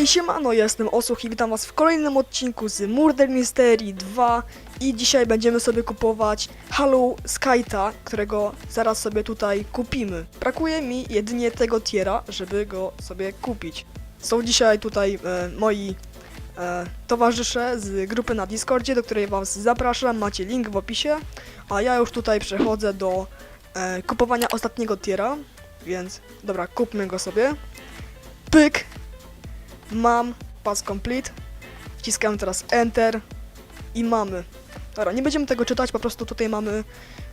Hej, siemano, ja jestem Osuch i witam was w kolejnym odcinku z Murder Mystery 2 i dzisiaj będziemy sobie kupować Halo Skyta, którego zaraz sobie tutaj kupimy. Brakuje mi jedynie tego tiera, żeby go sobie kupić. Są dzisiaj tutaj e, moi e, towarzysze z grupy na Discordzie, do której was zapraszam, macie link w opisie, a ja już tutaj przechodzę do e, kupowania ostatniego tiera, więc dobra, kupmy go sobie. Pyk! Mam pass complete. Wciskamy teraz Enter i mamy. Dobra, nie będziemy tego czytać, po prostu tutaj mamy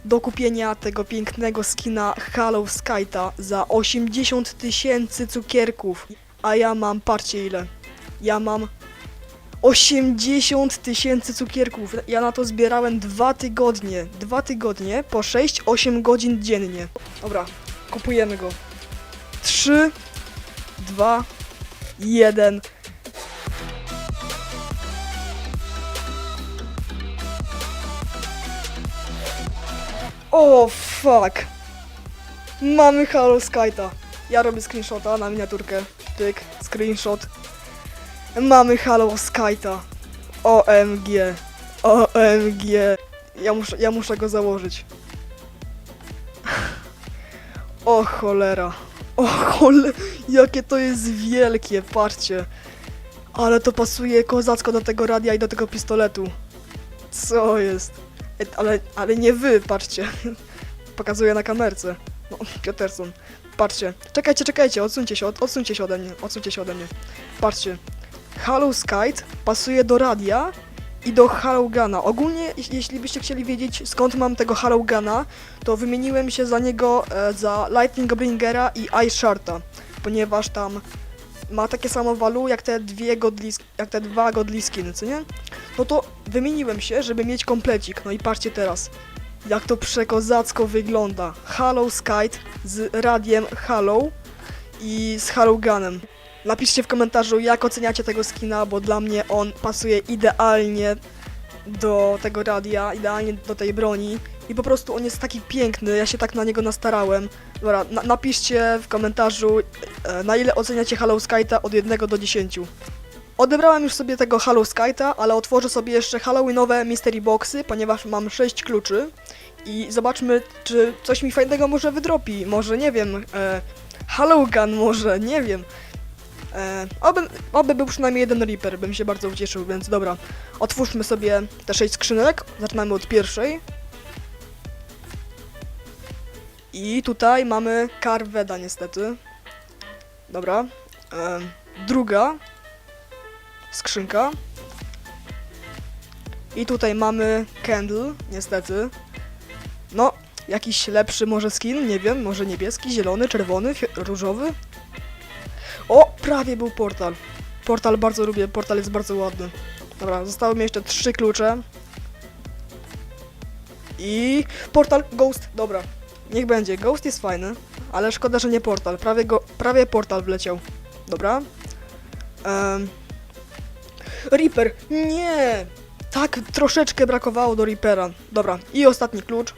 do kupienia tego pięknego skina Halo Skyta za 80 tysięcy cukierków. A ja mam, patrzcie ile. Ja mam 80 tysięcy cukierków. Ja na to zbierałem dwa tygodnie. Dwa tygodnie po 6-8 godzin dziennie. Dobra, kupujemy go. 3, 2, jeden. O fuck. Mamy Halo Skyta. Ja robię screenshota na miniaturkę. Tyk, screenshot. Mamy Halo Skyta. OMG. OMG. Ja muszę, ja muszę go założyć. O cholera. O cholera. Jakie to jest wielkie, patrzcie. Ale to pasuje kozacko do tego radia i do tego pistoletu. Co jest? E, Ale, ale nie wy, patrzcie. Pokazuję na kamerce. No, Peterson. Patrzcie. Czekajcie, czekajcie, odsuńcie się, od, odsuńcie się ode mnie, odsuńcie się ode mnie. Patrzcie. Halo Skype pasuje do radia i do Halogana. Ogólnie, jeśli, byście chcieli wiedzieć skąd mam tego Halogana, to wymieniłem się za niego e, za Lightning Bringera i Ice Sharta, ponieważ tam ma takie samo walu jak te dwie godli, jak te dwa godli skiny, co nie? No to wymieniłem się, żeby mieć komplecik. No i patrzcie teraz, jak to przekozacko wygląda. Halo Skype z radiem Halo i z Haloganem. Napiszcie w komentarzu, jak oceniacie tego skina, bo dla mnie on pasuje idealnie do tego radia, idealnie do tej broni. I po prostu on jest taki piękny, ja się tak na niego nastarałem. Dobra, na napiszcie w komentarzu, e, na ile oceniacie Halo Skyta od 1 do 10. Odebrałem już sobie tego Halo Skyta, ale otworzę sobie jeszcze Halloweenowe Mystery Boxy, ponieważ mam 6 kluczy. I zobaczmy, czy coś mi fajnego może wydropi. Może, nie wiem, e, Halogan może, nie wiem. E, oby, oby był przynajmniej jeden Reaper, bym się bardzo ucieszył, więc dobra. Otwórzmy sobie te 6 skrzynek. Zaczynamy od pierwszej. I tutaj mamy Carveda niestety. Dobra. E, druga skrzynka. I tutaj mamy Candle, niestety. No, jakiś lepszy może skin, nie wiem, może niebieski, zielony, czerwony, różowy. O, prawie był portal. Portal bardzo lubię, portal jest bardzo ładny. Dobra, zostały mi jeszcze trzy klucze. I portal Ghost, dobra. Niech będzie, Ghost jest fajny, ale szkoda, że nie portal. Prawie, go, prawie portal wleciał. Dobra. Em, Reaper, nie! Tak, troszeczkę brakowało do Reapera. Dobra, i ostatni klucz.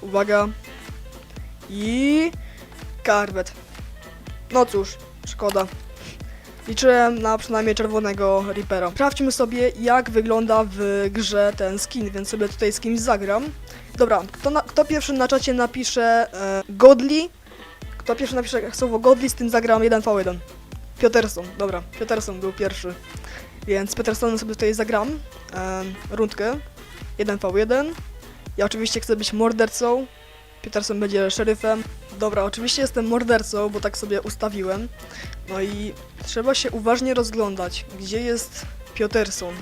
Uwaga. I... Carvet. No cóż, szkoda. Liczyłem na przynajmniej czerwonego Reapera. Sprawdźmy sobie, jak wygląda w grze ten skin, więc sobie tutaj z kimś zagram. Dobra, kto, na, kto pierwszy na czacie napisze e, Godly? Kto pierwszy napisze słowo Godly, z tym zagram 1v1. Peterson, dobra, Peterson był pierwszy. Więc z Petersonem sobie tutaj zagram e, rundkę 1v1. Ja oczywiście chcę być mordercą. Peterson będzie szeryfem. Dobra, oczywiście jestem mordercą, bo tak sobie ustawiłem. No i trzeba się uważnie rozglądać, gdzie jest Peterson.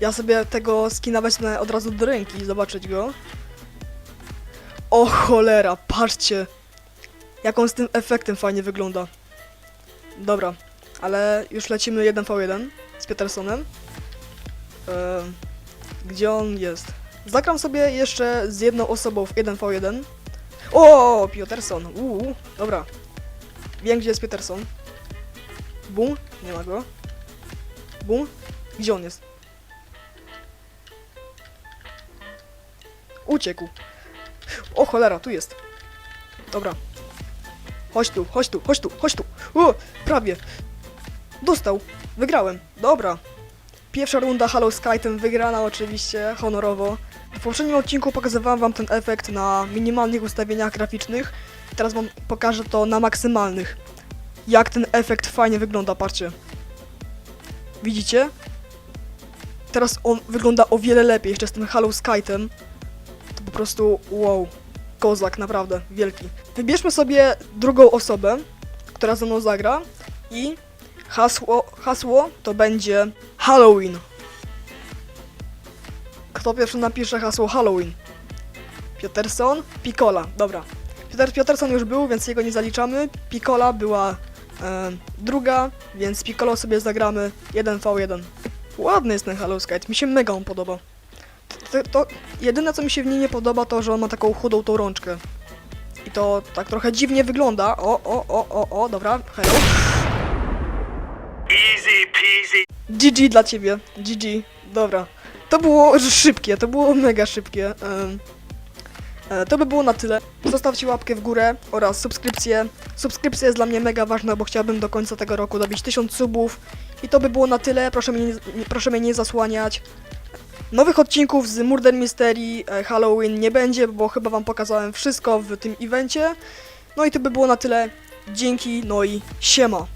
Ja sobie tego skina wezmę od razu do ręki, zobaczyć go. O cholera, patrzcie! Jak on z tym efektem fajnie wygląda. Dobra, ale już lecimy 1v1 z Petersonem. Ehm, gdzie on jest? Zagram sobie jeszcze z jedną osobą w 1v1. O, Peterson, uuu, dobra. Wiem, gdzie jest Peterson. Bum, nie ma go. Bum, gdzie on jest? Uciekł. O cholera, tu jest. Dobra. Chodź tu, chodź tu, chodź tu, chodź tu. O, prawie. Dostał. Wygrałem. Dobra. Pierwsza runda Halo Skytem wygrana oczywiście, honorowo. W poprzednim odcinku pokazywałem wam ten efekt na minimalnych ustawieniach graficznych. Teraz wam pokażę to na maksymalnych. Jak ten efekt fajnie wygląda, patrzcie. Widzicie? Teraz on wygląda o wiele lepiej, jeszcze z tym Halo Skytem. To po prostu wow. Kozak, naprawdę, wielki. Wybierzmy sobie drugą osobę, która ze mną zagra i hasło, hasło to będzie Halloween. Kto pierwszy napisze hasło Halloween? Pieterson, Piccola, dobra. Piotr Pieterson już był, więc jego nie zaliczamy. Piccola była e, druga, więc Piccolo sobie zagramy 1v1. Ładny jest ten Halo Skate, mi się mega on podoba. To, to jedyne co mi się w niej nie podoba to, że on ma taką chudą tą rączkę. I to tak trochę dziwnie wygląda. O, o, o, o, o, dobra, hello. GG dla ciebie, GG, dobra. To było szybkie, to było mega szybkie. E, To by było na tyle. Zostawcie łapkę w górę oraz subskrypcję. Subskrypcja jest dla mnie mega ważna, bo chciałbym do końca tego roku dobić 1000 subów. I to by było na tyle. Proszę mnie, nie- proszę mnie nie zasłaniać. Nowych odcinków z Murder Mystery e, Halloween nie będzie, bo chyba wam pokazałem wszystko w tym evencie. No i to by było na tyle. Dzięki, no i siema.